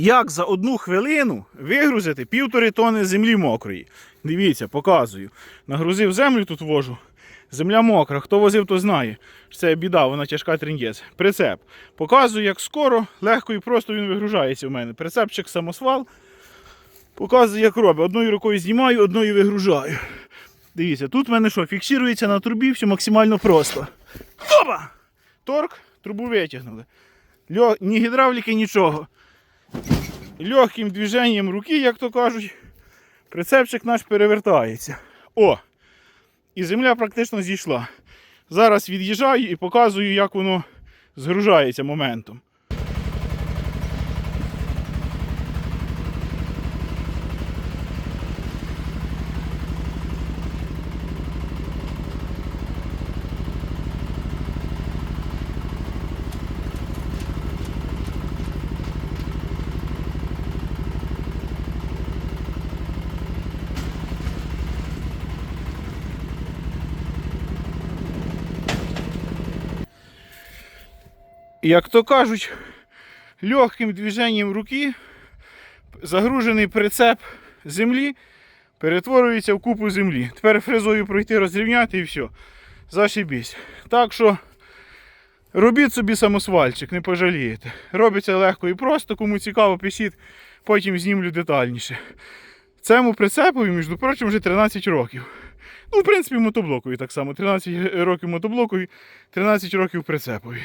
Як за одну хвилину вигрузити півтори тони землі мокрої. Дивіться, показую. Нагрузив землю тут вожу. Земля мокра. Хто возив, то знає. що Це біда, вона тяжка трендець. Прицеп. Показую, як скоро, легко і просто він вигружається в мене. Прицепчик самосвал. Показую, як робить. Одною рукою знімаю, одною вигружаю. Дивіться, тут в мене що, фіксується на трубі, все максимально просто. Опа! Торк, трубу витягнули. Льо... Ні гідравліки, нічого. Легким движенням руки, як то кажуть, прицепчик наш перевертається. О! І земля практично зійшла. Зараз від'їжджаю і показую, як воно згружається моментом. Як то кажуть, легким движенням руки загружений прицеп землі перетворюється в купу землі. Тепер фрезою пройти, розрівняти і все. Зашибісь. Так що робіть собі самосвальчик, не пожалієте. Робиться легко і просто, кому цікаво, пишіть, потім знімлю детальніше. Цьому прицепові, між прочим, вже 13 років. Ну, в принципі, мотоблокові так само. 13 років мотоблокові, 13 років прицепові.